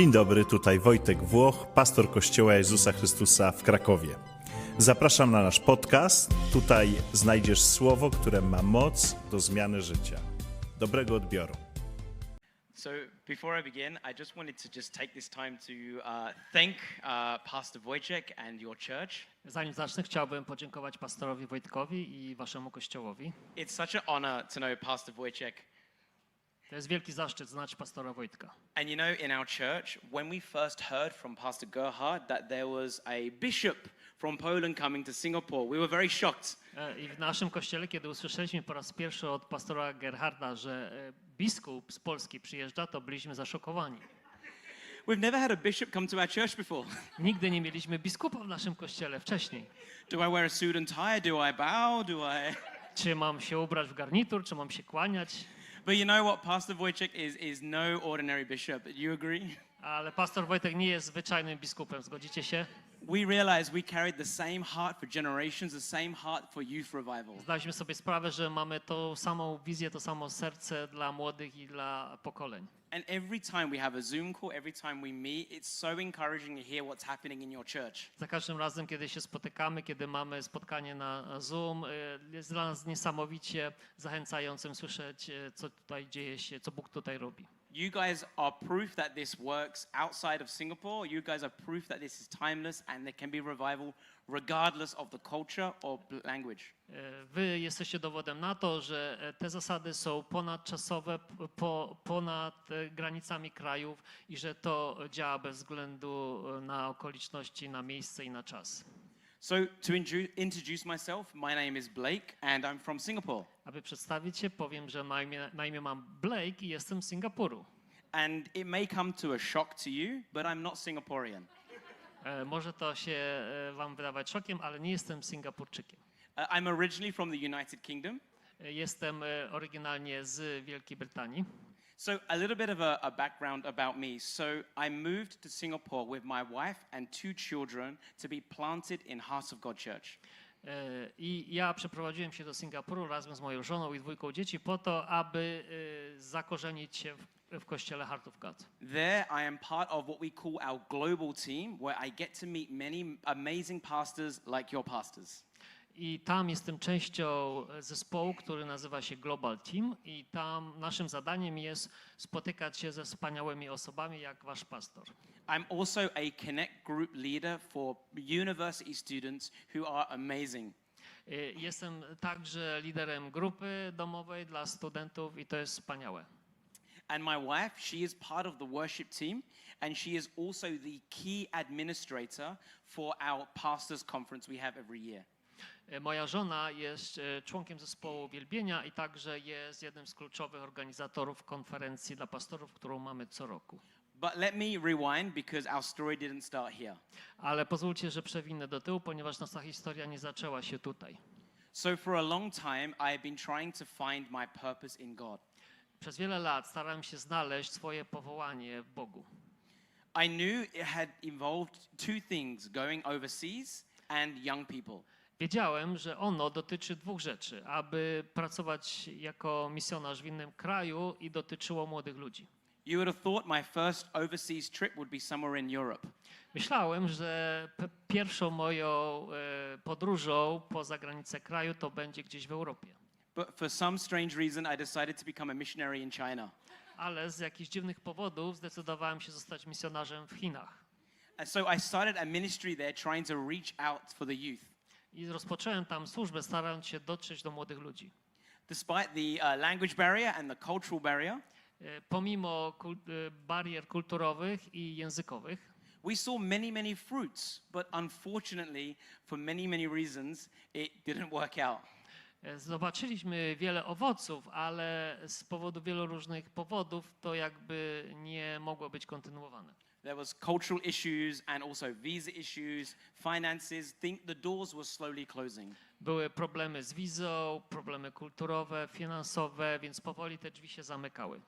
Dzień dobry, tutaj Wojtek Włoch, pastor Kościoła Jezusa Chrystusa w Krakowie. Zapraszam na nasz podcast. Tutaj znajdziesz słowo, które ma moc do zmiany życia. Dobrego odbioru. So before I begin, I just wanted to just take this time to uh, thank uh, Pastor Wojciech and your church. Zanim zacznę, chciałbym podziękować pastorowi Wojtkowi i waszemu kościołowi. It's such an honor to know Pastor Wojciech. To jest wielki zaszczyt znać pastora Wojtka. And you know, in our church, when we first heard from Pastor Gerhard that there was a bishop from Poland coming to Singapore, we were very shocked. E, I w naszym kościele, kiedy usłyszeliśmy po raz pierwszy od pastora Gerharda, że e, biskup z Polski przyjeżdża, to byliśmy zaszokowani. We've never had a bishop come to our church before. Nigdy nie mieliśmy biskupa w naszym kościele wcześniej. Do I wear a suit and tie? Do I bow? Do I? Czy mam się ubrać w garnitur, czy mam się kłaniać? But you know what? Pastor Wojciech is, is no ordinary bishop. You agree? Ale pastor Wojtek nie jest zwyczajnym biskupem, zgodzicie się? We realized we carried the same heart for generations, the same heart for youth revival. Zdaliśmy sobie sprawę, że mamy tą samą wizję, to samo serce dla młodych i dla pokoleń. And every time we have a Zoom call, every time we meet, it's so encouraging to hear what's happening in your church. Za każdym razem, kiedy się spotykamy, kiedy mamy spotkanie na Zoom, y, jest dla nas niesamowicie zachęcającym słyszeć, y, co tutaj dzieje się, co Bóg tutaj robi. You guys are proof that this works outside of Singapore. You guys are proof that this is timeless and there can be revival regardless of the culture or language. Y, Wy jesteście dowodem na to, że e, te zasady są ponadczasowe, po, ponad e, granicami krajów i że to działa bez względu e, na okoliczności, na miejsce i na czas. So, to introduce myself, my name is Blake and I'm from Singapore. Aby przedstawić się, powiem, że na imię, na imię mam Blake i jestem z Singapuru. And it may come to a shock to you, but I'm not Singaporean. E, Może to się e, Wam wydawać szokiem, ale nie jestem Singapurczykiem. Uh, I'm originally from the United Kingdom. E, Jestem e, oryginalnie z Wielkiej Brytanii. So, a little bit of a, a background about me. So, I moved to Singapore with my wife and two children to be planted in House of God Church. I ja przeprowadziłem się do Singapuru razem z moją żoną i dwójką dzieci po to, aby zakorzenić się w, w kościele Heart of God. There, I am part of what we call our global team, where I get to meet many amazing pastors like your pastors. I tam jestem częścią zespołu, który nazywa się Global Team i tam naszym zadaniem jest spotykać się ze wspaniałymi osobami jak wasz pastor. I'm also a Connect Group leader for university students who are amazing. E, Jestem także liderem grupy domowej dla studentów i to jest wspaniałe. And my wife, she is part of the worship team, and she is also the key administrator for our pastors' conference we have every year. E, Moja żona jest e, członkiem zespołu uwielbienia i także jest jednym z kluczowych organizatorów konferencji dla pastorów, którą mamy co roku. But let me rewind because our story didn't start here. Ale pozwólcie, że przewinę do tyłu, ponieważ nasza historia nie zaczęła się tutaj. So, for a long time, I have been trying to find my purpose in God. Przez wiele lat starałem się znaleźć swoje powołanie w Bogu. I knew it had involved two things going overseas and young people. Wiedziałem, że ono dotyczy dwóch rzeczy: aby pracować jako misjonarz w innym kraju i dotyczyło młodych ludzi. You would have thought my first overseas trip would be somewhere in Europe. Myślałem, że pierwszą moją e, podróżą poza granicę kraju to będzie gdzieś w Europie. But for some strange reason, I decided to become a missionary in China. Ale z jakichś dziwnych powodów zdecydowałem się zostać misjonarzem w Chinach. And so I started a ministry there trying to reach out for the youth. I rozpocząłem tam służbę, starając się dotrzeć do młodych ludzi. Despite the uh, language barrier and the cultural barrier, E, Pomimo kul- e, barier kulturowych i językowych, we saw many, many fruits, but unfortunately, for many, many reasons, it didn't work out. e, zobaczyliśmy wiele owoców, ale z powodu wielu różnych powodów to jakby nie mogło być kontynuowane. There was cultural issues and also visa issues, finances. Think the doors were slowly closing. Były problemy z wizą, problemy kulturowe, finansowe, więc powoli te drzwi się zamykały.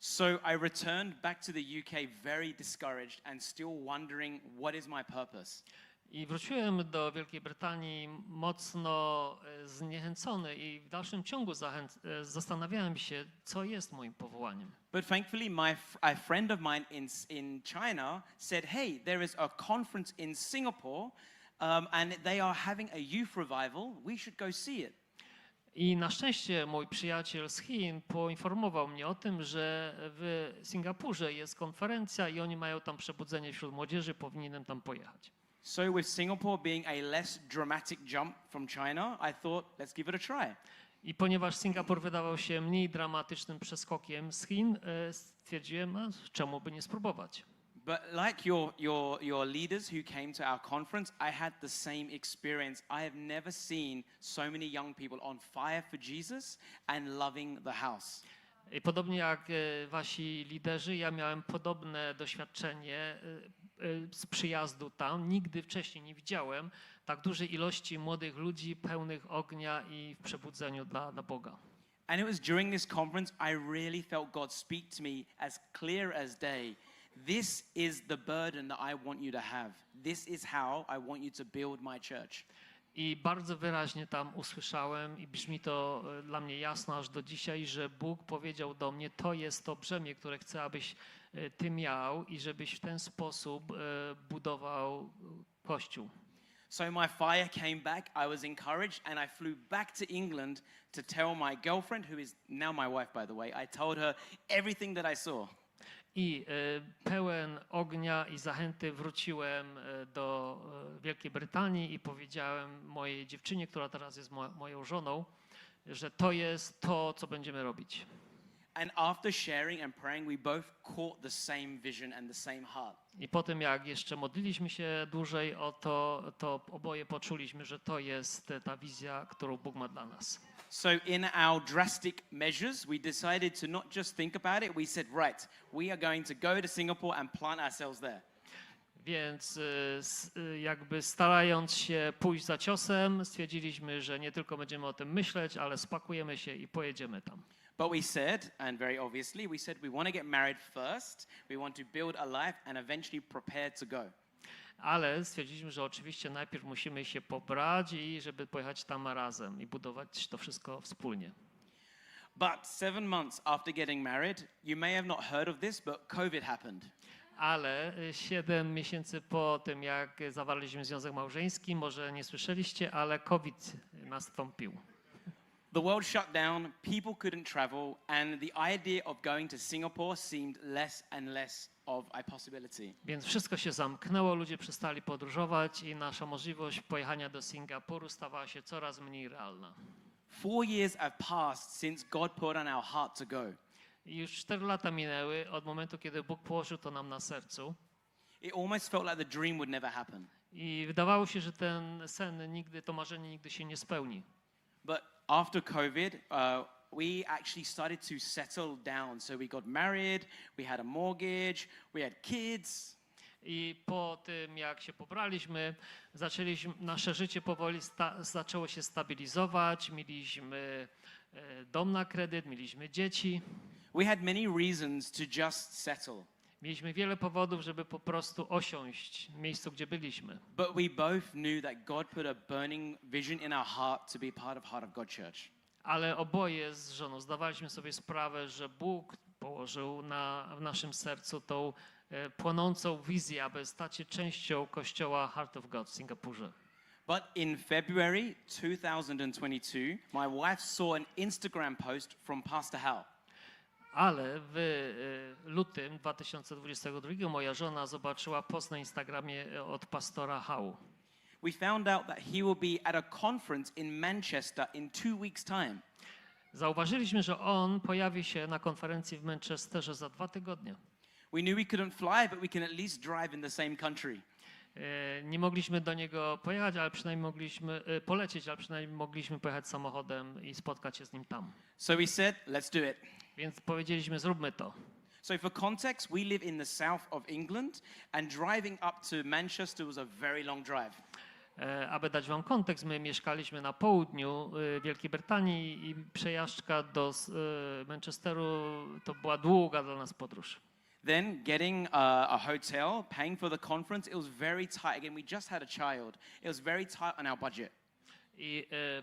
So I returned back to the UK very discouraged and still wondering what is my purpose. I wróciłem do Wielkiej Brytanii mocno e, zniechęcony i w dalszym ciągu e, zastanawiałem się, co jest moim powołaniem. But thankfully, my a friend of mine in, in China said, Hey, there is a conference in Singapore, um, and they are having a youth revival. We should go see it. I na szczęście mój przyjaciel z Chin poinformował mnie o tym, że w Singapurze jest konferencja i oni mają tam przebudzenie wśród młodzieży, powinienem tam pojechać. So, with Singapore being a less dramatic jump from China, I thought, let's give it a try. I ponieważ Singapur wydawał się mniej dramatycznym przeskokiem z Chin, e, stwierdziłem, a czemu by nie spróbować. But like your, your, your leaders who came to our conference, I had the same experience. I have never seen so many young people on fire for Jesus and loving the house. I podobnie jak e, wasi liderzy, ja miałem podobne doświadczenie e, e, z przyjazdu tam. Nigdy wcześniej nie widziałem tak dużej ilości młodych ludzi pełnych ognia i w przebudzeniu dla, dla Boga. And it was during this conference I really felt God speak to me as clear as day. This is the burden that I want you to have. This is how I want you to build my church. I bardzo wyraźnie tam usłyszałem, i brzmi to e, dla mnie jasno aż do dzisiaj, że Bóg powiedział do mnie: To jest to brzemię, które chcę, abyś ty miał, i żebyś w ten sposób e, budował e, Kościół. So my fire came back. I was encouraged, and I flew back to England to tell my girlfriend, who is now my wife, by the way. I told her everything that I saw. I e, pełen ognia i zachęty wróciłem e, do e, Wielkiej Brytanii i powiedziałem mojej dziewczynie, która teraz jest mo- moją żoną, że to jest to, co będziemy robić. I po tym, jak jeszcze modliliśmy się dłużej o to, to oboje poczuliśmy, że to jest ta wizja, którą Bóg ma dla nas. So, in our drastic measures, we decided to not just think about it. We said, right, we are going to go to Singapore and plant ourselves there. Więc s- e, jakby starając się pójść za ciosem, stwierdziliśmy, że nie tylko będziemy o tym myśleć, ale spakujemy się i pojedziemy tam. But we said, and very obviously, we said we want to get married first, we want to build a life, and eventually prepare to go. Ale stwierdziliśmy, że oczywiście najpierw musimy się pobrać i żeby pojechać tam razem i budować to wszystko wspólnie. But seven months after getting married, you may have not heard of this, but COVID happened. Ale y, siedem miesięcy po tym, jak zawarliśmy związek małżeński, może nie słyszeliście, ale COVID nastąpił. The world shut down, people couldn't travel, and the idea of going to Singapore seemed less and less of a possibility. Więc wszystko się zamknęło, ludzie przestali podróżować i nasza możliwość pojechania do Singapuru stawała się coraz mniej realna. Four years have passed since God put on our heart to go. I już cztery lata minęły od momentu, kiedy Bóg położył to nam na sercu. It almost felt like the dream would never happen. I wydawało się, że ten sen nigdy, to marzenie nigdy się nie spełni. But after COVID, uh, we actually started to settle down. So we got married, we had a mortgage, we had kids. I po tym, jak się pobraliśmy, zaczęliśmy, nasze życie powoli sta, zaczęło się stabilizować. Mieliśmy e, dom na kredyt, mieliśmy dzieci. We had many reasons to just settle. Mieliśmy wiele powodów, żeby po prostu osiąść w miejscu, gdzie byliśmy. But we both knew that God put a burning vision in our heart to be part of Heart of God Church. Ale oboje z żoną zdawaliśmy sobie sprawę, że Bóg położył na, w naszym sercu tą e, płonącą wizję, aby stać się częścią kościoła Heart of God w Singapurze. But in February 2022, my wife saw an Instagram post from Pastor Hal. Ale w e, lutym 2022 moja żona zobaczyła post na Instagramie e, od pastora Hału. We found out that he will be at a conference in Manchester in two weeks' time. Zauważyliśmy, że on pojawi się na konferencji w Manchesterze za dwa tygodnie. We knew we couldn't fly, but we can at least drive in the same country. E, Nie mogliśmy do niego pojechać, ale przynajmniej mogliśmy polecieć, ale przynajmniej mogliśmy pojechać samochodem i spotkać się z nim tam. So we said, let's do it. Więc powiedzieliśmy, zróbmy to. So, for context, we live in the south of England, and driving up to Manchester was a very long drive. E, Aby dać wam kontekst, my mieszkaliśmy na południu e, Wielkiej Brytanii i przejażdżka do e, Manchesteru to była długa dla nas podróż. Then getting a, a hotel, paying for the conference, it was very tight. Again, we just had a child. It was very tight on our budget. I e,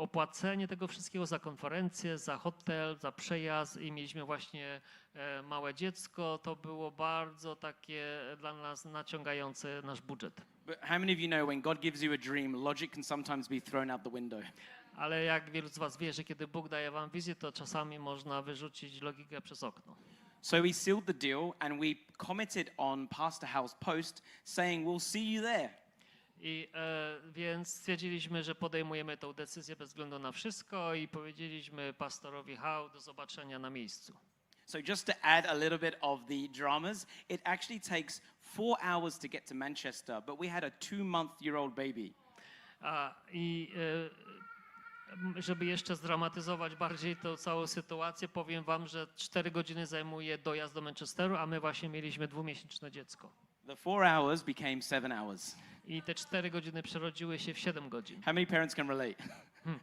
opłacenie tego wszystkiego za konferencję, za hotel, za przejazd i mieliśmy właśnie e, małe dziecko, to było bardzo takie dla nas naciągające nasz budżet. But how many of you know when God gives you a dream, logic can sometimes be thrown out the window? Ale jak wielu z was wie, że kiedy Bóg daje wam wizję, to czasami można wyrzucić logikę przez okno. So we sealed the deal and we commented on Pastor Howe's post saying, We'll see you there. I e, więc stwierdziliśmy, że podejmujemy tę decyzję bez względu na wszystko i powiedzieliśmy pastorowi Hał do zobaczenia na miejscu. So just to add a little bit of the dramas, it actually takes four hours to get to Manchester, but we had a two month year old baby. A, I e, żeby jeszcze zdramatyzować bardziej tą całą sytuację, powiem wam, że 4 godziny zajmuje dojazd do Manchesteru, a my właśnie mieliśmy dwumiesięczne dziecko. The four hours became seven hours. I te 4 godziny przerodziły się w 7 godzin. How many parents can relate?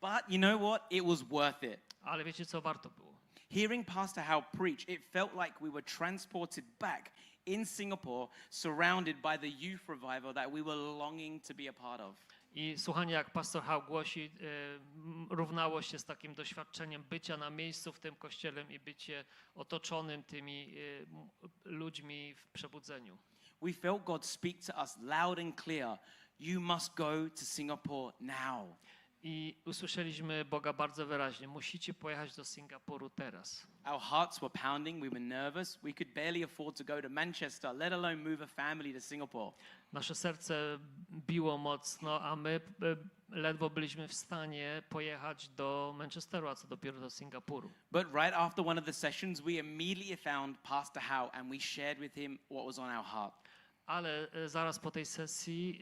but you know what? It was worth it. Ale wiecie co, warto było. Hearing Pastor Howe preach, it felt like we were transported back in Singapore, surrounded by the youth revival that we were longing to be a part of. I słuchanie, jak pastor Hał głosi, e, równało się z takim doświadczeniem bycia na miejscu w tym kościele i bycie otoczonym tymi e, ludźmi w przebudzeniu. We felt God speak to us loud and clear you must go to Singapore now. I usłyszeliśmy Boga bardzo wyraźnie. Musicie pojechać do Singapuru teraz. Our hearts were pounding, we were nervous. We could barely afford to go to Manchester, let alone move a family to Singapore. Nasze serce biło mocno, a my e, ledwo byliśmy w stanie pojechać do Manchesteru, a co dopiero do Singapuru. But right after one of the sessions, we immediately found Pastor Howe and we shared with him what was on our heart. Ale e, zaraz po tej sesji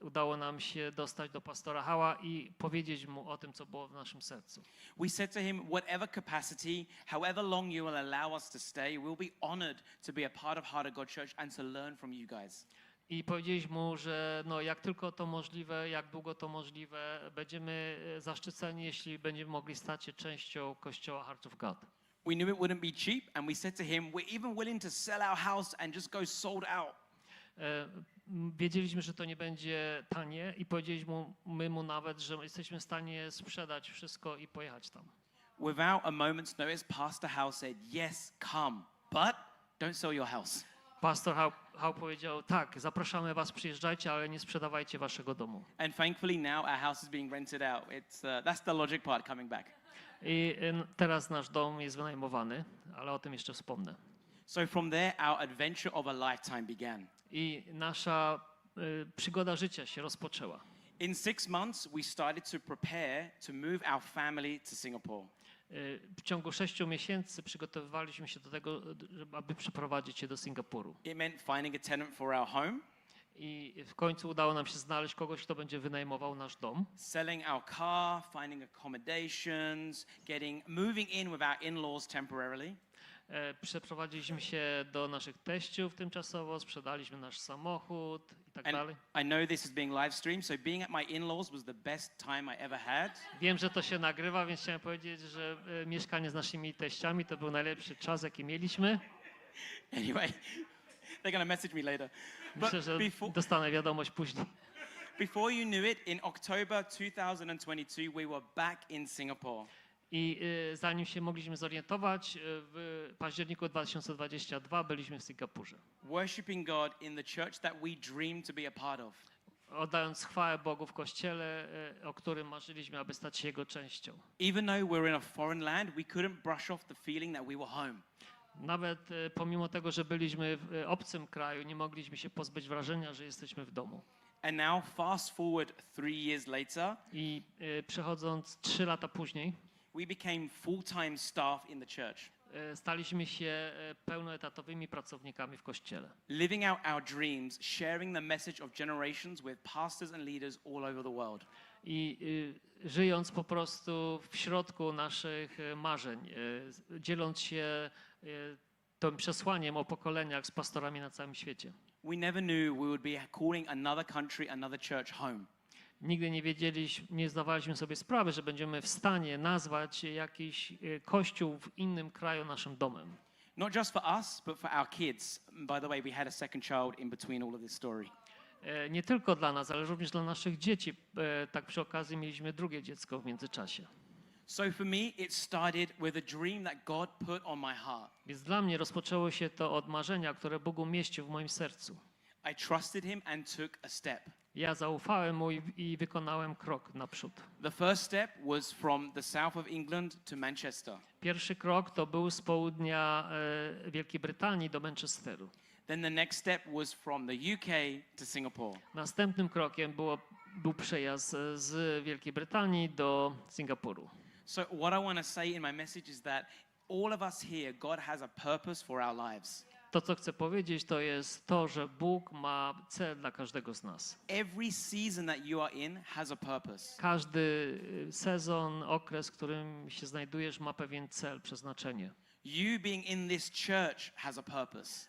e, udało nam się dostać do pastora Hała i powiedzieć mu o tym, co było w naszym sercu. We said to him, whatever capacity, however long you will allow us to stay, we'll be honored to be a part of Heart of God Church and to learn from you guys. I powiedzieliśmy mu, że no, jak tylko to możliwe, jak długo to możliwe, będziemy e, zaszczyceni, jeśli będziemy mogli stać się częścią Kościoła Heart of God. We knew it wouldn't be cheap, and we said to him, we're even willing to sell our house and just go sold out. E, Wiedzieliśmy, że to nie będzie tanie i powiedzieliśmy mu, my mu nawet, że jesteśmy w stanie sprzedać wszystko i pojechać tam. Without a moment's notice, Pastor Howe said, Yes, come, but don't sell your house. Pastor Hał, Hał powiedział, tak, zapraszamy was, przyjeżdżajcie, ale nie sprzedawajcie waszego domu. And thankfully, now our house is being rented out. It's, uh, that's the logic part coming back. I e, teraz nasz dom jest wynajmowany, ale o tym jeszcze wspomnę. So from there, our adventure of a lifetime began. I nasza e, przygoda życia się rozpoczęła. In six months, we started to prepare to move our family to Singapore. Y, W ciągu sześciu miesięcy przygotowywaliśmy się do tego, żeby, aby przeprowadzić się do Singapuru. It meant finding a tenant for our home, I w końcu udało nam się znaleźć kogoś, kto będzie wynajmował nasz dom. selling our car, finding accommodations, getting moving in with our in-laws temporarily. E, Przeprowadziliśmy się do naszych teściów tymczasowo, sprzedaliśmy nasz samochód i tak And dalej. I know this is being live streamed, so being at my in-laws was the best time I ever had. Wiem, że to się nagrywa, więc chciałem powiedzieć, że e, mieszkanie z naszymi teściami to był najlepszy czas, jaki mieliśmy. Anyway, they're gonna message me later. Myślę, że before, dostanę wiadomość później. before you knew it, in October 2022, we were back in Singapore. I y, zanim się mogliśmy zorientować, y, w październiku 2022 byliśmy w Singapurze. worshiping God in the church that we dreamed to be a part of. Oddając chwałę Bogu w kościele, y, o którym marzyliśmy, aby stać się jego częścią. Even though we're in a foreign land, we couldn't brush off the feeling that we were home. Nawet y, pomimo tego, że byliśmy w y, obcym kraju, nie mogliśmy się pozbyć wrażenia, że jesteśmy w domu. And now, fast forward three years later, I y, przechodząc trzy lata później, we became full time staff in the church, staliśmy się pełnoetatowymi pracownikami w kościele. living out our dreams, sharing the message of generations with pastors and leaders all over the world. I y, żyjąc po prostu w środku naszych y, marzeń, y, dzieląc się tym przesłaniem o pokoleniach z pastorami na całym świecie. We never knew we would be calling another country, another church home. Nigdy nie wiedzieliśmy, nie zdawaliśmy sobie sprawy, że będziemy w stanie nazwać jakiś kościół w innym kraju naszym domem. Not just for us, but for our kids. By the way, we had a second child in between all of this story. E, Nie tylko dla nas, ale również dla naszych dzieci. E, Tak przy okazji mieliśmy drugie dziecko w międzyczasie. So for me, it started with a dream that God put on my heart. Więc dla mnie rozpoczęło się to od marzenia, które Bóg umieścił w moim sercu. I trusted Him and took a step. Ja zaufałem mu i, i wykonałem krok naprzód. The first step was from the south of England to Manchester. Pierwszy krok to był z południa e, Wielkiej Brytanii do Manchesteru. Then the next step was from the UK to Singapore. Następnym krokiem było, był przejazd z Wielkiej Brytanii do Singapuru. So, what I want to say in my message is that all of us here, God has a purpose for our lives. To, co chcę powiedzieć, to jest to, że Bóg ma cel dla każdego z nas. Every season that you are in has a purpose. Każdy y, sezon, okres, w którym się znajdujesz, ma pewien cel, przeznaczenie. You being in this church has a purpose.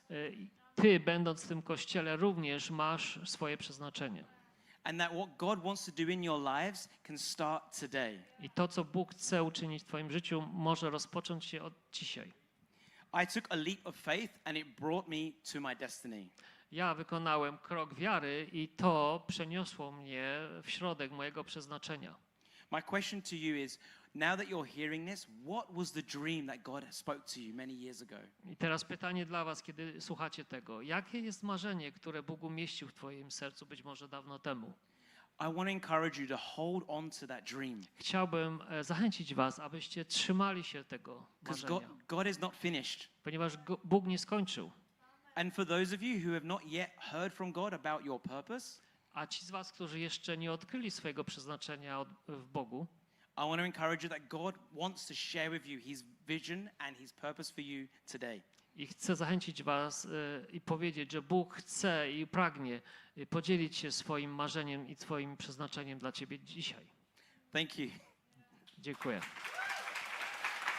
Ty, będąc w tym kościele, również masz swoje przeznaczenie. And that what God wants to do in your lives can start today. I to, co Bóg chce uczynić w Twoim życiu, może rozpocząć się od dzisiaj. I took a leap of faith and it brought me to my destiny. Ja wykonałem krok wiary i to przeniosło mnie w środek mojego przeznaczenia. My question to you is now that you're hearing this, what was the dream that God spoke to you many years ago? I teraz pytanie dla Was, kiedy słuchacie tego. Jakie jest marzenie, które Bóg umieścił w Twoim sercu być może dawno temu? I want to encourage you to hold on to that dream Chciałbym e, zachęcić Was, abyście trzymali się tego because God, marzenia, God is not finished. ponieważ go- Bóg nie skończył. And for those of you who have not yet heard from God about your purpose, A ci z Was, którzy jeszcze nie odkryli swojego przeznaczenia od, w Bogu, I want to encourage you that God wants to share with you his vision and his purpose for you today. i chcę zachęcić Was e, i powiedzieć, że Bóg chce i pragnie e, podzielić się swoim marzeniem i swoim przeznaczeniem dla Ciebie dzisiaj. Thank you. Dziękuję.